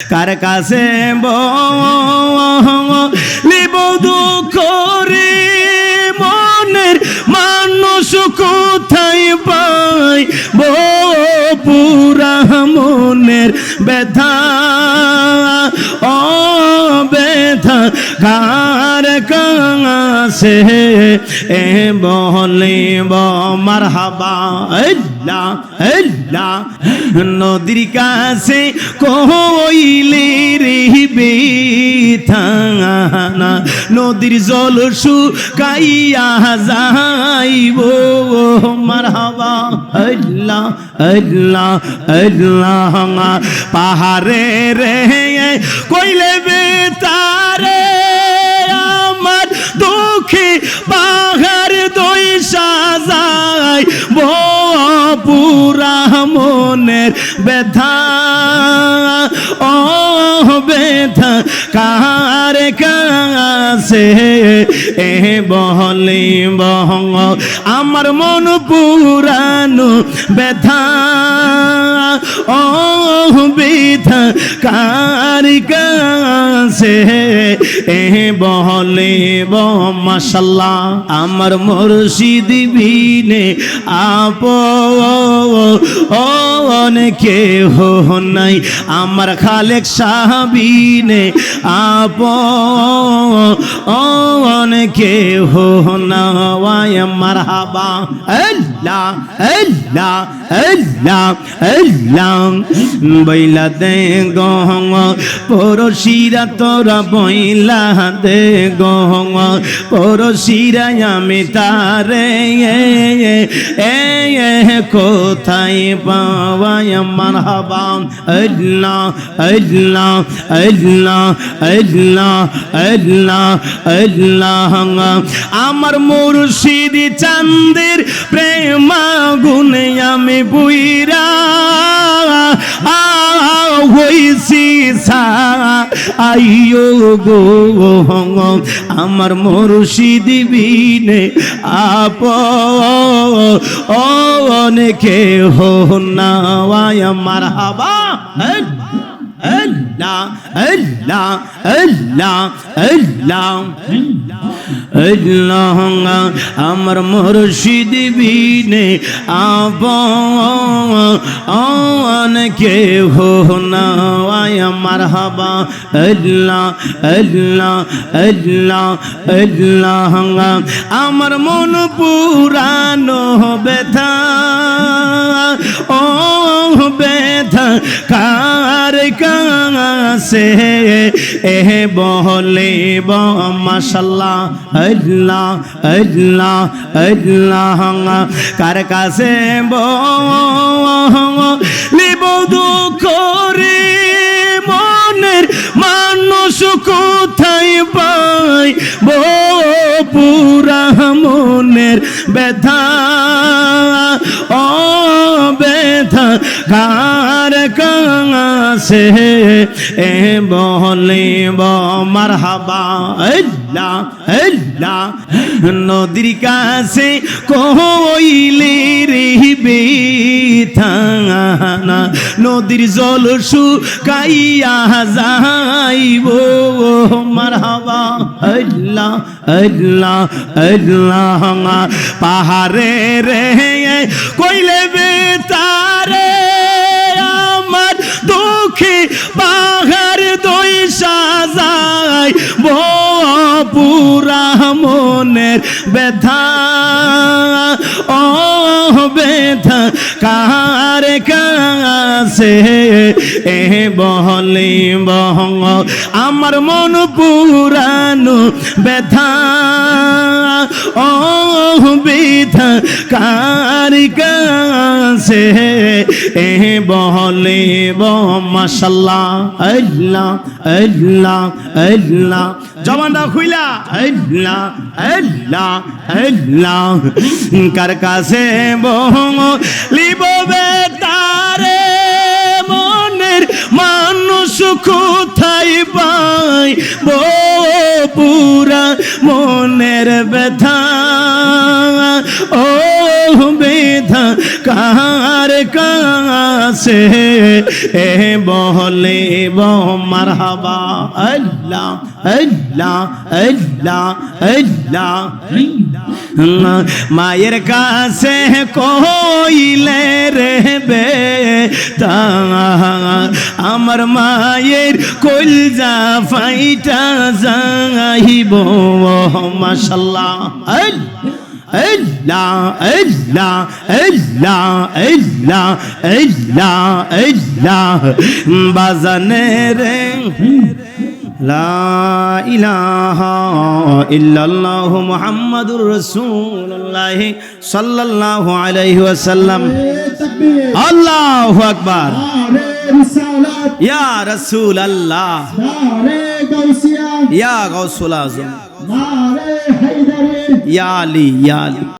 কার কাছে লিব দুঃখ রে, মনের মানুষ কোথায় পাই পুরা মনের ব্যথা ও ব্যথা কার কাছে? এ বলিব মার হাবা নদীর কাছে কইলে রিবে থানা। নদীর জল শুকাইয়া যাইব মার হাবা আল্লাহ আল্লাহ আল্লাহ পাহাড়ে রে কইলে বেতারে পুরা মনের ব্যথা ও ব্যথা কার কাছে? এ বহলে বহ আমার মন পুরানো ব্যথা ও ব্যথা কার কাছে? এ বহলে ব মাসাল্লাহ আমার মুর্শিদ বিনে আপ অনেকে হো নাই। আমার খালেক সাহাবিনে আপ অনেকে হো না আমার হাবা আল্লাহ আল্লাহ আল্লাহ আল্লাহ বইলা দে গং পরশিরা তোরা বইলা দে গং পরশিরা আমি তারে এ এ কোথায় পাওয়ায় আমার আল্লাহ আল্লাহ আল্লাহ আল্লাহ আল্লাহ আল্লাহ। আমার মুর্শিদি চান্দের প্রেমা গুনে আমি বুইরা হইছি আইও গো, আমার মুর্শিদি বিনে আপ ও অনেকে হো না আমার হাবা আমার মুর্শিদ বিনে আপ অনেকে হো না আমার হাবা। আল্লাহ আল্লাহ আল্লাহ আল্লাহ আমার মন পুরানো ব্যথা, ও ব্যথা। কার কাছে এ বহলে মাশাল্লাহ, আল্লাহ আল্লাহ আল্লাহ। কার কাছে ব লিব দুঃখ রে? মনের মানুষ কোথায় পাই পুরা মনের ব্যথা। ও ব্যথা, কার কাছে এ বলে মার হাবা আল্লাহ আল্লাহ নদীর কাছে কইলে রিবে থানা নদীর জল শুকাইয়া যাইব মার হাবা আল্লাহ আল্লাহ আল্লাহ পাহাড়ে রে কইলে বেতারে ব্যথা, ও ব্যথা, কার কাছে? এ বহলে বহং আমার মন পুরানো ব্যথা, ও ব্যথা, কার কাছে? এ বহলে ব, মাশাল্লাহ, আল্লাহ আল্লাহ আল্লাহ। জবানটা খুইলা। আল্লাহ আল্লাহ আল্লাহ। কার কাছে বহং, লিব বেতারে মনের মানুষ কোথায় পাই পুরা মনের ব্যথা। ও ব্যথা কার কাছে? এ বলে মার হাবা আল্লাহ আল্লাহ আল্লাহ আল্লাহ মায়ের কাছে কইলে রে বেটা আমার মায়ের কলজা ফাইটা যাইব মাশাল্লাহ আল্লাহ বাজানে রে। ইয়া ইয়া আলী ইয়া আলী